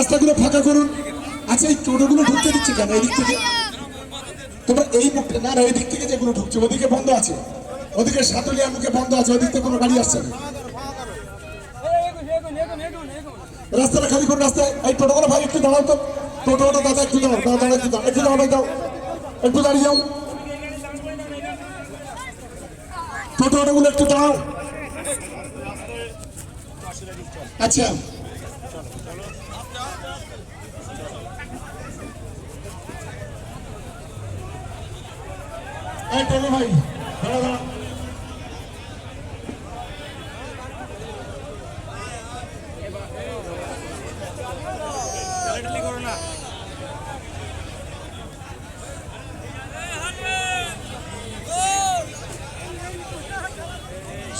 রাস্তাগুলো ফাঁকা করুন। আচ্ছা এই টোটোগুলো ঢুকতে দিচ্ছে কেন এই দিক থেকে? তোমরা এই মুখে না এই দিক থেকে যেগুলো ঢুকছে, ওদিকে বন্ধ আছে। ওদিকে সাতলিয়া মুখে বন্ধ আছে, ওদিক থেকে কোনো গাড়ি আসছে না। রাস্তাটা খালি করুন, রাস্তায়। এই টোটোগুলো ভাই, একটু দাঁড়াও তো। টোটোটা দাদা, একটু দাঁড়াও দাদা একটু দাঁড়াও একটু দাঁড়াও দাও একটু দাঁড়িয়ে যাও টোটো অটোগুলো একটু দাঁড়াও। আচ্ছা। ভাই দাঁড়া দাঁড়া।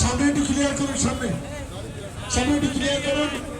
সামনে একটু ক্লিয়ার করুন সামনে। সামনে একটু ক্লিয়ার করুন।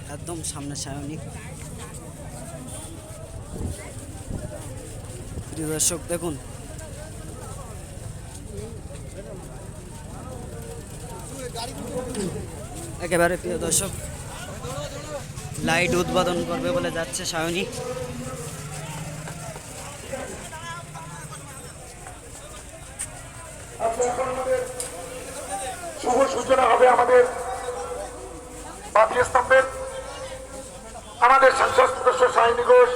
একদম সামনে সায়নিক প্রিয় দর্শক, দেখুন। একেবারে প্রিয় দর্শক, লাইট উদ্বোধন করবে বলে যাচ্ছে সায়নী। শুভ সূচনা হবে আমাদের জাতীয় স্তম্ভের আমাদের সংসদ সদস্য সাইনি ঘোষ।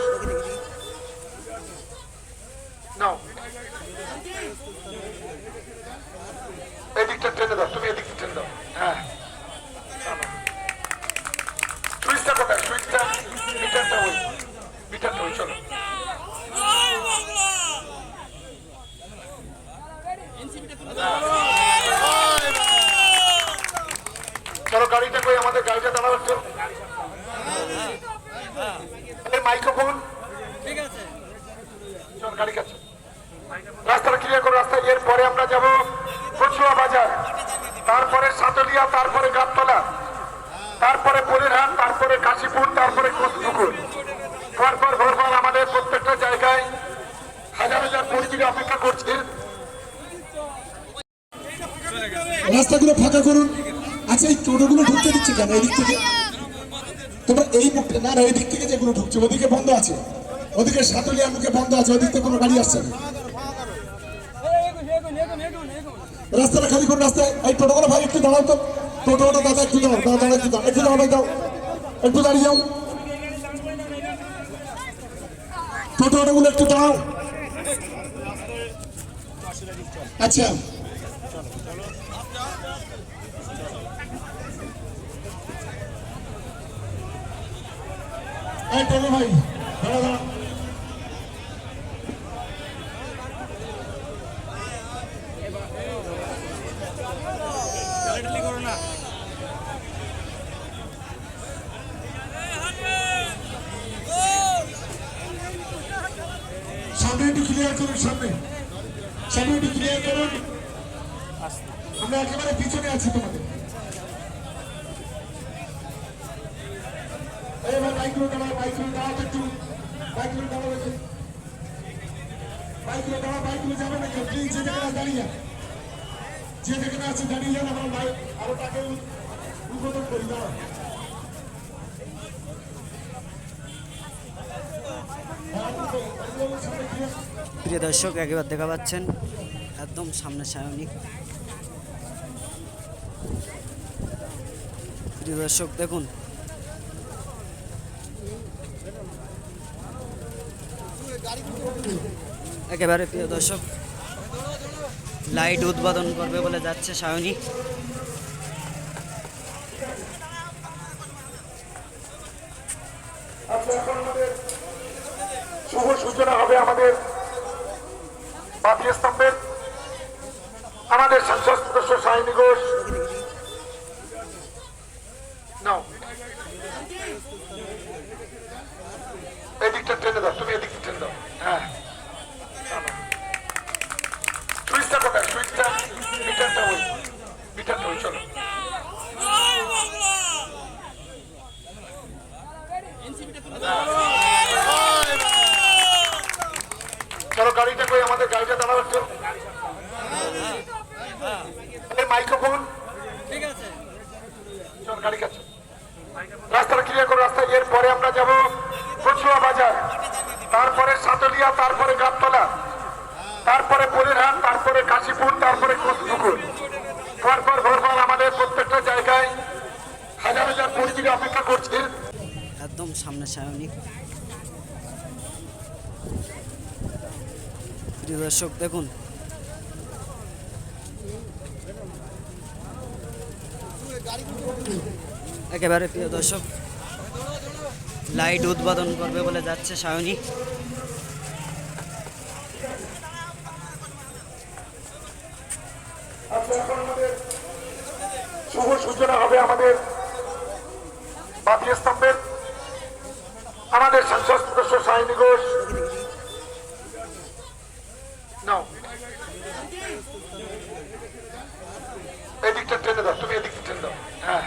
এদিকটা টেনে দাও, তুমি এদিকটা টেনে দাও। হ্যাঁ। সুইচটা কোথায়? সুইচটা, মিটারটা ওই, মিটারটা চলো গাড়িটা কই আমাদের গাড়িটা দাঁড়াও একটু এই মাইক্রোফোন? গাড়ি কাছে। রাস্তাটা ক্লিয়ার করো রাস্তা। এর পরে আমরা যাব কচুয়া বাজার। তারপরে সাতলিয়া তারপরে গাবতলা তারপরে পরিরহাট তারপরে কাশীপুর তারপরে কোচপুকুর পরপর ভোরবার আমাদের প্রত্যেকটা জায়গায় হাজার হাজার পরিচিতি অপেক্ষা করছে। রাস্তাগুলো ফাঁকা করুন। আচ্ছা এই টোটোগুলো ঢুকতে দিচ্ছে কেন? এই দিক থেকে? তোমরা এই মুখে না এই দিক থেকে যেগুলো ঢুকছে, ওদিকে বন্ধ আছে। ওদিকে সাতলিয়া মুখে বন্ধ আছে, ওদিক থেকে কোনো গাড়ি আসছে না। রাস্তাটা খালি করুন রাস্তায়, এই টোটোগুলো ভাই, একটু দাঁড়াও তো। টোটোটা দাদা, একটু দাঁড়াও দাদা দাঁড়া একটু দাঁড়াও একটু দাঁড়াও দাও। একটু দাঁড়িয়ে যাও। টোটো অটোগুলো একটু দাঁড়াও। আচ্ছা। ভাই, দাঁড়া দাঁড়া। সামনে একটু ক্লিয়ার করুন, সামনে। সামনে একটু ক্লিয়ার করুন। আমরা একেবারে পিছনে আছি তোমাদের। প্রিয় দর্শক একবার দেখা পাচ্ছেন একদম সামনে সায়নিক প্রিয় দর্শক দেখুন একেবারে প্রিয় দর্শক লাইট উদ্বোধন করবে বলে যাচ্ছে সায়নী আমাদের শুভ সূচনা হবে আমাদের জাতীয় স্তম্ভের। আমাদের সংসদ সদস্য সাইনি ঘোষ নাও এদিকটা টেনে দাও তুমি এদিকটা টেনে দাও হ্যাঁ সুইচটা কোথায় সুইচটা মিটারটা ওই মিটারটা ওই চলো চলো গাড়িটা কই, আমাদের গাড়িটা দাঁড়াও একটু। মাইক্রোফোন। ঠিক আছে চল গাড়ি কাছে। রাস্তাটা ক্লিয়ার করো রাস্তা এরপরে আমরা যাব কচুয়া বাজার। তারপরে সাতলিয়া, তারপরে গাবতলা। তারপরে পরিরহাট তারপরে কাশীপুর, তারপরে কোচপুকুর পরপর ভরপর আমাদের প্রত্যেকটা জায়গায় হাজার হাজার কর্মীরা অপেক্ষা করছে একদম সামনে প্রিয় দর্শক দেখুন। একেবারে প্রিয় দর্শক লাইট উদ্বোধন করবে বলে যাচ্ছে সায়নী। আচ্ছা, শুভ সূচনা হবে আমাদের বাতি স্তম্ভের। আমাদের সংসদ সদস্য সাইনি ঘোষ। এদিকটা টেনে দাও তুমি এদিকটা টেনে দাও। হ্যাঁ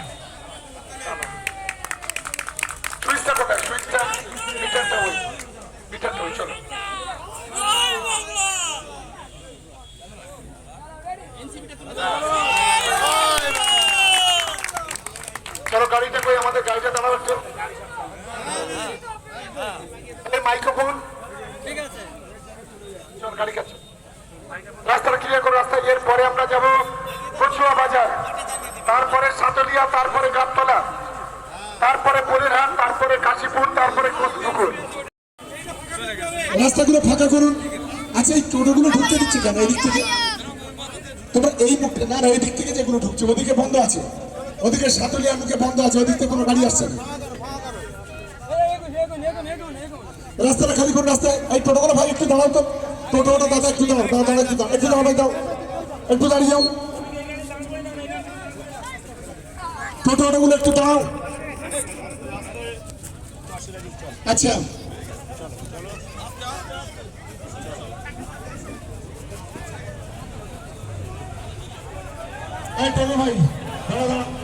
সুইচটা কোথায় সুইচটা মিটারটা ওই মিটারটা ওই চলো চলো গাড়িটা কই আমাদের গাড়িটা দাঁড়াও একটু এই মাইক্রোফোন? ঠিক আছে। গাড়ি কাছে। রাস্তাটা ক্লিয়ার করো রাস্তা এরপরে আমরা যাব কচুয়া বাজার। তারপরে সাতলিয়া তারপরে গাবতলা। তারপরে পরিরহাট তারপরে কাশীপুর তারপরে কোচপুকুর রাস্তাগুলো ফাঁকা করুন। আচ্ছা এই টোটোগুলো ঢুকতে দিচ্ছে কেন এই দিক থেকে? তোমরা এই মুখে না না এই দিক থেকে যেগুলো ঢুকছে ওদিকে বন্ধ আছে। ওদিকে সাতলিয়া মুখে বন্ধ আছে ওদিক থেকে কোনো গাড়ি আসছে না। রাস্তাটা খালি করে রাস্তায়, এই টোটোগুলো ভাই একটু দাঁড়াও তো। টোটো ওটা দাদা একটু দাও দাদা দাদা একটু দাও একটু দাও ভাই দাও একটু দাঁড়িয়ে যাও। টোটো ওটাগুলো একটু দাও আচ্ছা। এই টোটো ভাই দাঁড়া দাঁড়া